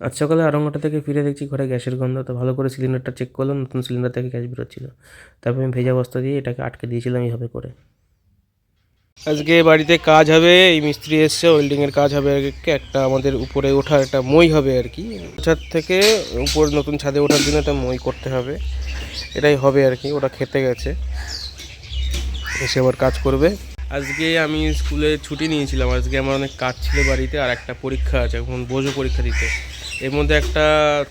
আজ সকালে আরঙ্গটা থেকে ফিরে দেখছি ঘরে গ্যাসের গন্ধ, তো ভালো করে সিলিন্ডারটা চেক করলাম, নতুন সিলিন্ডার থেকে গ্যাস বেরোচ্ছিল। তারপর আমি ভেজা বস্তা দিয়ে এটাকে আটকে দিয়েছিলাম এইভাবে করে। আজকে বাড়িতে কাজ হবে, এই মিস্ত্রি এসছে ওয়েল্ডিংয়ের কাজ হবে একটা আমাদের উপরে ওঠার একটা মই হবে আর কি। ছাদ থেকে উপর নতুন ছাদে ওঠার জন্য একটা মই করতে হবে, এটাই হবে আর কি, ওটা খেতে গেছে। এসে আবার কাজ করবে। আজকে আমি স্কুলে ছুটি নিয়েছিলাম, আজকে আমার অনেক কাজ ছিল বাড়িতে, আর একটা পরীক্ষা আছে, এখন বোঝো পরীক্ষা দিতে। এর মধ্যে একটা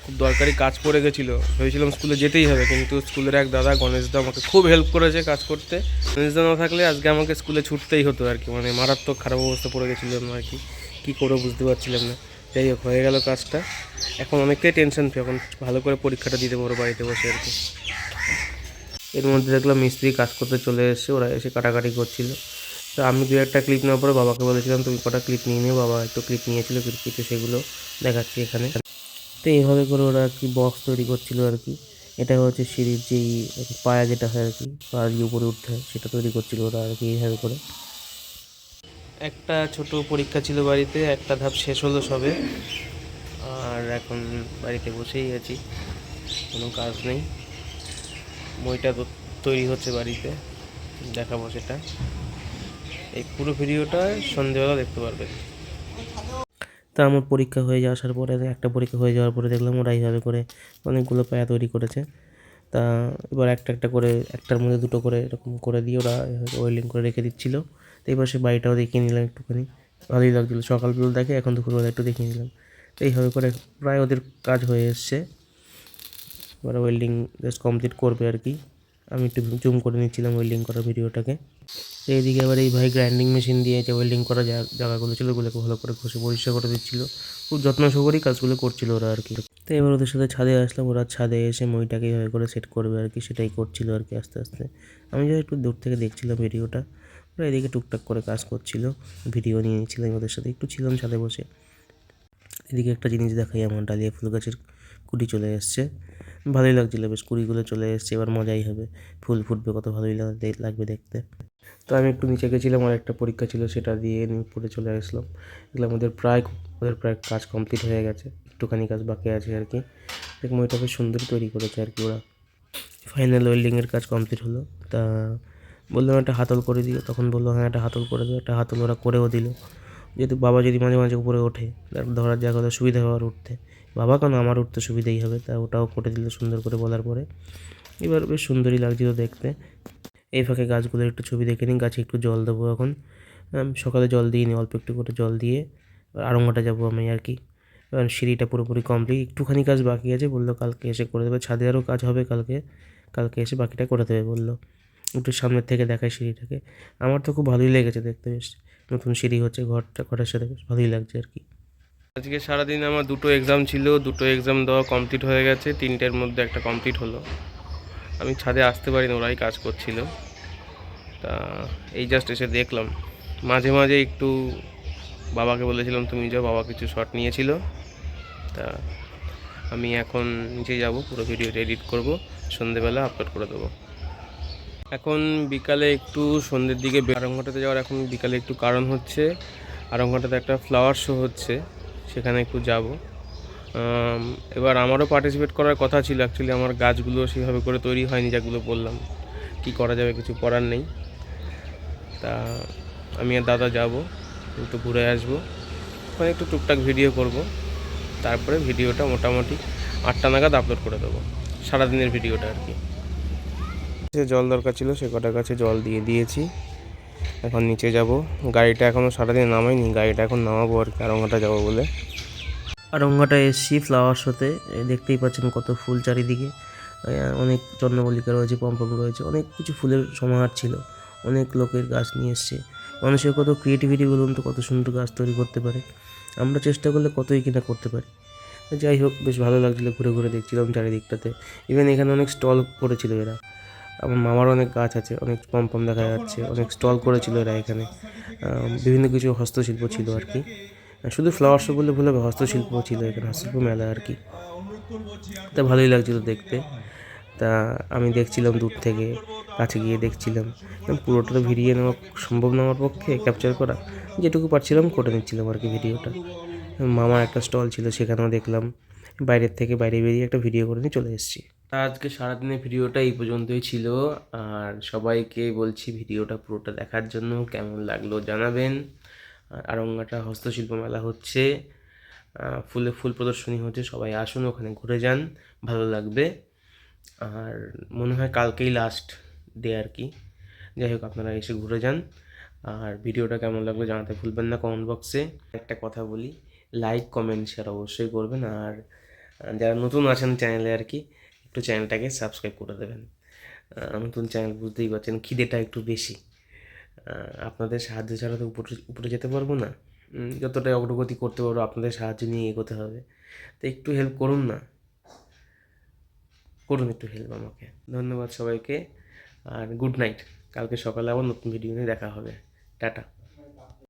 খুব দরকারি কাজ পড়ে গেছিল। ভেবেছিলাম স্কুলে যেতেই হবে, কিন্তু স্কুলের এক দাদা গণেশদা আমাকে খুব হেল্প করেছে কাজ করতে। গণেশদা না থাকলে আজকে আমাকে স্কুলে ছুটতেই হতো আর কি মানে মারাত্মক খারাপ অবস্থা পড়ে গেছিলাম আর কি। কী করে বুঝতে পারছিলাম না। যাই হোক, হয়ে গেল কাজটা। এখন অনেকটাই টেনশন ফ্রি এখন ভালো করে পরীক্ষাটা দিতে পারব বাড়িতে বসে আর কি। এর মধ্যে দেখলাম মিস্ত্রি কাজ করতে চলে এসেছে, ওরা এসে কাটাকাটি করছিল। তো আমি দু একটা ক্লিপ নেওয়ার পরে বাবাকে বলেছিলাম, তুমি কটা ক্লিপ নিয়ে নিও, বাবা একটু ক্লিপ নিয়েছিল, কিছু সেগুলো দেখাচ্ছি এখানে। তো এইভাবে করে ওরা আর কি বক্স তৈরি করছিল আর কি। এটা হচ্ছে সিঁড়ির যেই পায়া যেটা হয় আর কি পা দিয়ে উপরে উঠতে হয়, সেটা তৈরি করছিল ওরা আর কি এইভাবে করে। একটা ছোট পরীক্ষা ছিল বাড়িতে, একটা ধাপ শেষ হলো সবে। আর এখন বাড়িতে বসেই আছি, কোনো কাজ নেই। বইটা তৈরি হচ্ছে বাড়িতে, দেখাবো সেটা। এই পুরো ভিডিওটা সন্ধ্যেবেলা দেখতে পারবেন। তা আমার পরীক্ষা হয়ে যাওয়ার আসার পরে, একটা পরীক্ষা হয়ে যাওয়ার পরে দেখলাম ওরা এইভাবে করে অনেকগুলো পায়া তৈরি করেছে। তা এবার একটা একটা করে, একটার মধ্যে দুটো করে এরকম করে দিয়ে ওরা ওয়েল্ডিং করে রেখে দিচ্ছিল। তো এবার সে বাড়িটাও দেখিয়ে নিলাম একটুখানি। ভালোই লাগছিল। সকালবেলা দেখে এখন দুপুরবেলা একটু দেখিয়ে নিলাম। তো এইভাবে করে প্রায় ওদের কাজ হয়ে এসছে। এবার ওয়েল্ডিং জাস্ট কমপ্লিট করবে আর কি। আমি একটু জুম করে নিচ্ছিলাম ওয়েল্ডিং করার ভিডিওটাকে। তো এইদিকে আবার এই ভাই গ্রাইন্ডিং মেশিন দিয়ে যে ওয়েল্ডিং করা জায়গাগুলো ছিল, ওগুলোকে ভালো করে ঘষে পরিষ্কার করে দিচ্ছিল। খুব যত্ন সহকারেই কাজগুলো করছিল ওরা আর কি। তো এবার ওদের সাথে ছাদে আসলাম, ওরা ছাদে এসে মইটাকে এইভাবে করে সেট করবে আর কি, সেটাই করছিল আর কি আস্তে আস্তে। আমি যা একটু দূর থেকে দেখছিলাম ভিডিওটা, ওরা এদিকে টুকটাক করে কাজ করছিল ভিডিও নিয়ে নিয়েছিলাম ওদের সাথে, একটু ছিলাম ছাদে বসে। এদিকে একটা জিনিস দেখাই, আমার ডালিয়া ফুল গাছের কুটি চলে এসছে। ভালোই লাগছিল, বেশ কুড়িগুলো চলে এসছে, এবার মজাই হবে। ফুল ফুটবে, কত ভালোই লাগ- লাগবে দেখতে। তো আমি একটু নিচে গেছিলাম, আর একটা পরীক্ষা ছিল, সেটা দিয়ে পড়ে চলে আসলাম। দেখলাম ওদের প্রায় ওদের প্রায় কাজ কমপ্লিট হয়ে গেছে, একটুখানি কাজ বাকি আছে আর কি। দেখলাম ওইটা বেশ সুন্দর তৈরি করেছে আর কি ওরা। ফাইনাল ওয়েল্ডিংয়ের কাজ কমপ্লিট হলো, তা বললাম একটা হাতল করে দিও, তখন বলল হ্যাঁ একটা হাতল করে দিও। একটা হাতল ওরা করেও দিল। যেহেতু বাবা যদি মাঝে মাঝে উপরে ওঠে, তার ধরার জায়গা হলে সুবিধা হওয়ার উঠতে। বাবা, কেন আমার উঠতে সুবিধাই হবে? তা ওটাও করে দিল সুন্দর করে বলার পরে। এবার বেশ সুন্দরই লাগছিল দেখতে। এই ফাঁকে গাছগুলোর একটু ছবি দেখে নিই। গাছে একটু জল দেবো এখন। সকালে জল দিয়ে নিই অল্প একটু করে জল দিয়ে আরঙ্গাটা যাব আমি আর কি। এবার সিঁড়িটা পুরোপুরি কমপ্লিট একটুখানি কাজ বাকি আছে বলল, কালকে এসে করে দেবে। ছাদে আরও কাজ হবে কালকে। কালকে এসে বাকিটা করে দেবে বলল। একটু সামনের থেকে দেখায় সিঁড়িটাকে। আমার তো খুব ভালোই লেগেছে দেখতে বেশ। নতুন সিঁড়ি হচ্ছে, ঘরটা, ঘরের সাথে বেশ ভালোই লাগছে আর কি। আজকে সারাদিন আমার দুটো এক্সাম ছিল, দুটো এক্সাম দেওয়া কমপ্লিট হয়ে গেছে, তিনটের মধ্যে একটা কমপ্লিট হলো। আমি ছাদে আসতে পারিনি, ওরাই কাজ করছিল। তা এই জাস্ট এসে দেখলাম। মাঝে মাঝে একটু বাবাকে বলেছিলাম, তুমি যাও, বাবা কিছু শট নিয়েছিল। তা আমি এখন নিচে যাব, পুরো ভিডিওটা এডিট করব, সন্ধেবেলা আপলোড করে দেবো। এখন বিকালে একটু সন্ধ্যের দিকে আরংঘাটাতে যাওয়ার এখন বিকালে একটু কারণ হচ্ছে আরংঘাটাতে একটা ফ্লাওয়ার শো হচ্ছে। সেখানে একটু যাব। এবার আমারও পার্টিসিপেট করার কথা ছিল অ্যাকচুয়ালি আমার গাছগুলো সেভাবে করে তৈরি হয়নি যেগুলো বললাম। কি করা যাবে কিছু করার নেই। তা আমি আর দাদা যাব, একটু ঘুরে আসব। ওখানে একটু টুকটাক ভিডিও করব। তারপরে ভিডিওটা মোটামুটি আটটা নাগাদ আপলোড করে দেবো। সারাদিনের ভিডিওটা আর কি। যে জল দরকার ছিল, সে কটা গাছে জল দিয়ে দিয়েছি। এখন নিচে যাব। গাড়িটা এখনও সারাদিন নামাইনি, গাড়িটা এখন নামাবো আর কি, আরঙ্গাটা যাব বলে। আরঙ্গাটা এসছি ফ্লাওয়ার শোতে দেখতেই পাচ্ছেন কত ফুল চারিদিকে। অনেক চন্দ্রমল্লিকা রয়েছে পম্পম রয়েছে, অনেক কিছু ফুলের সমাহার ছিল, অনেক লোকের গাছ নিয়ে এসছে। মানুষের কত ক্রিয়েটিভিটি বলুন তো, কত সুন্দর গাছ তৈরি করতে পারে। আমরা চেষ্টা করলে কতই কিনা করতে পারি। যাই হোক, বেশ ভালো লাগছিল, ঘুরে ঘুরে দেখছিলাম চারিদিকটাতে। ইভেন এখানে অনেক স্টল করেছিল এরা। আমার মামার অনেক গাছ আছে অনেক পম্পম দেখা যাচ্ছে অনেক স্টল করেছিল এরা এখানে। বিভিন্ন কিছু হস্তশিল্প ছিল আর কি। শুধু ফ্লাওয়ার শো ভুলে হবে, হস্তশিল্প ছিল এখানে হস্তশিল্প মেলা আর কি। তা ভালোই লাগছিল দেখতে। তা আমি দেখছিলাম দূর থেকে কাছে গিয়ে দেখছিলাম। পুরোটা তো ভিডিও নেওয়া সম্ভব না আমার পক্ষে ক্যাপচার করা। যেটুকু পারছিলাম করে নিচ্ছিলাম আর কি ভিডিওটা। মামার একটা স্টল ছিল সেখানেও দেখলাম। বাইরের থেকে বাইরে বেরিয়ে একটা ভিডিও করে নিয়ে চলে এসেছি। আজকে সারাদিনের ভিডিওটা এই পর্যন্তই ছিল। আর সবাইকে বলছি ভিডিওটা পুরোটা দেখার জন্য কেমন লাগল জানাবেন। আর আরঙ্গাটা হস্তশিল্প মেলা হচ্ছে ফুলে ফুল প্রদর্শনী হচ্ছে, সবাই আসুন ওখানে ঘুরে যান, ভালো লাগবে। আর মনে হয় কালকেই লাস্ট ডে আর কি। যাই হোক, আপনারা এসে ঘুরে যান। আর ভিডিওটা কেমন লাগল জানাতে ভুলবেন না কমেন্ট বক্সে একটা কথা বলি লাইক কমেন্ট শেয়ার অবশ্যই করবেন। আর যারা নতুন আছেন চ্যানেলে আর কি একটু চ্যানেলটাকে সাবস্ক্রাইব করে দেবেন। নতুন চ্যানেল বুঝতেই পারছেন খিদেটা একটু বেশি। আপনাদের সাহায্য ছাড়া তো উপরে উপরে যেতে পারব না। উম, যতটা অগ্রগতি করতে পারব আপনাদের সাহায্য নিয়ে এগোতে হবে। তো একটু হেল্প করুন না। করুন একটু হেল্প আমাকে। ধন্যবাদ সবাইকে। আর গুড নাইট কালকে সকালে আবার নতুন ভিডিও নিয়ে দেখা হবে। টাটা।